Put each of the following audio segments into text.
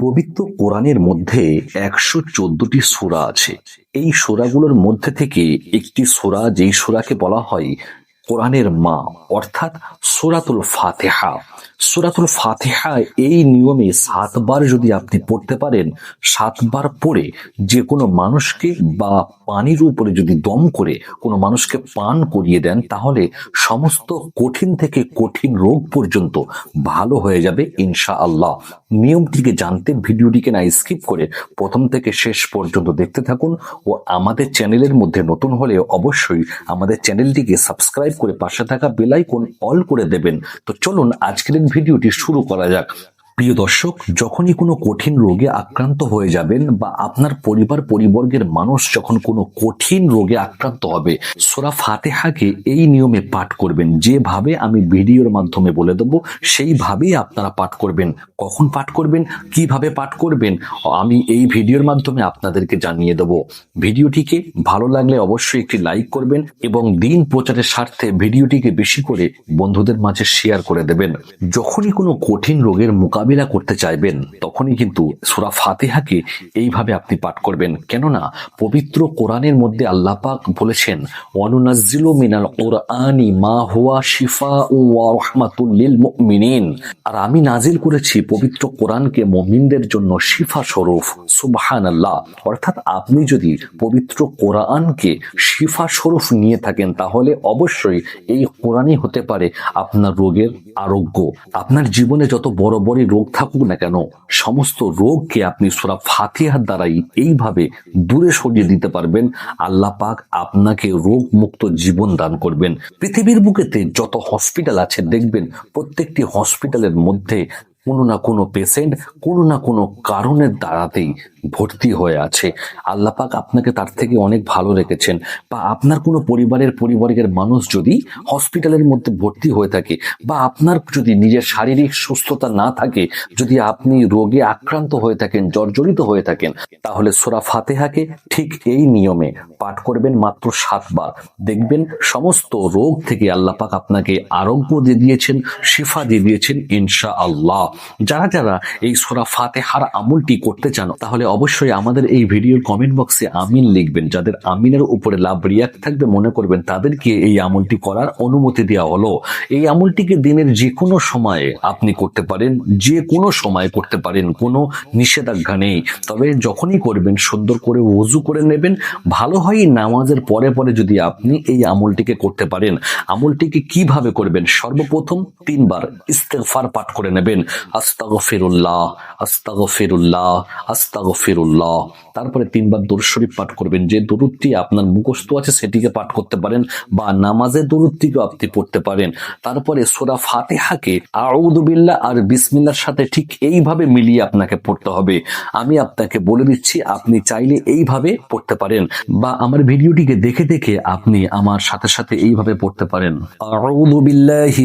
পবিত্র কোরআনের মধ্যে একশো চোদ্দটি সোরা আছে। এই সোরাগুলোর মধ্যে থেকে একটি সোরা যেই সোরাকে বলা হয় কোরআনের মা, অর্থাৎ সুরাতুল ফাতেহা। সুরাতুল ফাতেহা এই নিয়মে সাতবার যদি আপনি পড়তে পারেন, সাতবার পড়ে যে কোনো মানুষকে বা পানির উপরে যদি দম করে কোনো মানুষকে পান করিয়ে দেন, তাহলে সমস্ত কঠিন থেকে কঠিন রোগ পর্যন্ত ভালো হয়ে যাবে ইনশা আল্লাহ নিয়মটিকে জানতে ভিডিওটিকে না স্কিপ করে প্রথম থেকে শেষ পর্যন্ত দেখতে থাকুন ও আমাদের চ্যানেলের মধ্যে নতুন হলে অবশ্যই আমাদের চ্যানেলটিকে সাবস্ক্রাইব করে পাশে থাকা বেলাইকন অল করে দেবেন। তো চলুন আজকের ভিডিওটি শুরু করা যাক। প্রিয় দর্শক, যখনই কোনো কঠিন রোগে আক্রান্ত হয়ে যাবেন বা আপনার পরিবার, পরিবর্গের মানুষ যখন কোনো কঠিন রোগে আক্রান্ত হবে, সোরা ফাতেহাকে এই নিয়মে পাঠ করবেন। যেভাবে আমি ভিডিওর মাধ্যমে বলে দেবো, সেইভাবেই আপনারা পাঠ করবেন। কখন পাঠ করবেন? কীভাবে পাঠ করবেন? আমি এই ভিডিওর মাধ্যমে আপনাদেরকে জানিয়ে দেবো। ভিডিওটিকে ভালো লাগলে অবশ্যই একটি লাইক করবেন এবং দিন প্রচারের স্বার্থে ভিডিওটিকে বেশি করে বন্ধুদের মাঝে শেয়ার করে দেবেন। যখনই কোনো কঠিন রোগের মোকাবিলা করতে চাইবেন, তখনই কিন্তু সুরা ফাতেহাকে এইভাবে আপনি পাঠ করবেন। কেননা, পবিত্র কোরআনের মধ্যে আল্লাহ পাক বলেছেন ওয়ানুনাজ্জিলু মিনাল কোরআনি মা হুয়া শিফা ও রহমাতুল লিল মুমিনিন। আর আমি নাজিল করেছি পবিত্র কোরআনকে মুমিনদের জন্য শিফা স্বরূপ, সুবহানাল্লাহ। অর্থাৎ আপনি যদি পবিত্র কোরআনকে শিফা স্বরূপ নিয়ে থাকেন, তাহলে অবশ্যই এই কোরআনই হতে পারে আপনার রোগের আরোগ্য। আপনার জীবনে যত বড় বড় রোগ থাকুক না কেন, সমস্ত রোগকে আপনি সোরা ফাতিহার দ্বারাই এইভাবে দূরে সরিয়ে দিতে পারবেন। আল্লাহ পাক আপনাকে রোগ মুক্ত জীবন দান করবেন। পৃথিবীর বুকেতে যত হসপিটাল আছে, দেখবেন প্রত্যেকটি হসপিটালের মধ্যে কোনো না কোনো পেশেন্ট কোনো না কোনো কারণের দ্বারাতেই ভর্তি হয়ে আছে। আল্লাহ পাক আপনাকে তার থেকে অনেক ভালো রেখেছেন। বা আপনার কোনো পরিবারের পরিবারের মানুষ যদি হসপিটালের মধ্যে ভর্তি হয়ে থাকে বা আপনার যদি নিজের শারীরিক সুস্থতা না থাকে, যদি আপনি রোগে আক্রান্ত হয়ে থাকেন, জর্জরিত হয়ে থাকেন, তাহলে সোরা ফাতেহাকে ঠিক এই নিয়মে পাঠ করবেন মাত্র সাতবার। দেখবেন সমস্ত রোগ থেকে আল্লাহ পাক আপনাকে আরোগ্য দিয়ে দিয়েছেন, শিফা দিয়ে দিয়েছেন ইনশা আল্লাহ যারা যারা এই সোরা ফাতেহার আমলটি করতে চান, তাহলে অবশ্যই আমাদের এই ভিডিওর কমেন্ট বক্সে আমিন লিখবেন। যাদের আমিনের উপরে লাভ রিয়াক্ট থাকবে, মনে করবেন তাদেরকে এই আমলটি করার অনুমতি দেওয়া হলো। এই আমলটিকে দিনের যে কোনো সময়ে আপনি করতে পারেন যে কোনো সময়ে করতে পারেন, কোনো নিষেধাজ্ঞা নেই। তবে যখনই করবেন, সুন্দর করে ওজু করে নেবেন। ভালো হয় নামাজের পরে পরে যদি আপনি এই আমলটিকে করতে পারেন। আমলটিকে কীভাবে করবেন? সর্বপ্রথম তিনবার ইস্তেগফার পাঠ করে নেবেন। আস্তাগফিরুল্লাহ আস্তাগফিরুল্লাহ আস্তাগফিরুল্লাহ। তারপরে তিনবার দরুদ শরীফ পাঠ করবেন। যে দরুদটি আপনার মুখস্থ আছে, সেটিকে পাঠ করতে পারেন বা নামাজের দরুদটিকেও আপনি পড়তে পারেন। তারপরে সোরা ফাতেহাকে আউদুবিল্লাহ আর বিসমিল্লার সাথে ঠিক এইভাবে মিলিয়ে আপনাকে পড়তে হবে। আমি আপনাকে বলে দিচ্ছি, আপনি চাইলে এইভাবে পড়তে পারেন বা আমার ভিডিওটিকে দেখে দেখে আপনি আমার সাথে সাথে এইভাবে পড়তে পারেন। আউযু বিল্লাহি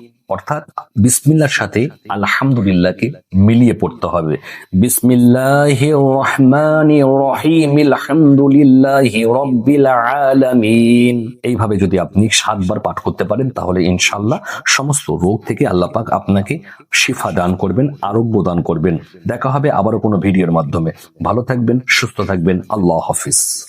অর্থাৎ বিসমিল্লার সাথে আলহামদুলিল্লাহকে মিলিয়ে পড়তে হবে। এইভাবে যদি আপনি সাতবার পাঠ করতে পারেন, তাহলে ইনশাল্লাহ সমস্ত রোগ থেকে আল্লাহ পাক আপনাকে শিফা দান করবেন, আরোগ্য দান করবেন। দেখা হবে আবারও কোনো ভিডিওর মাধ্যমে। ভালো থাকবেন, সুস্থ থাকবেন। আল্লাহ হাফিজ।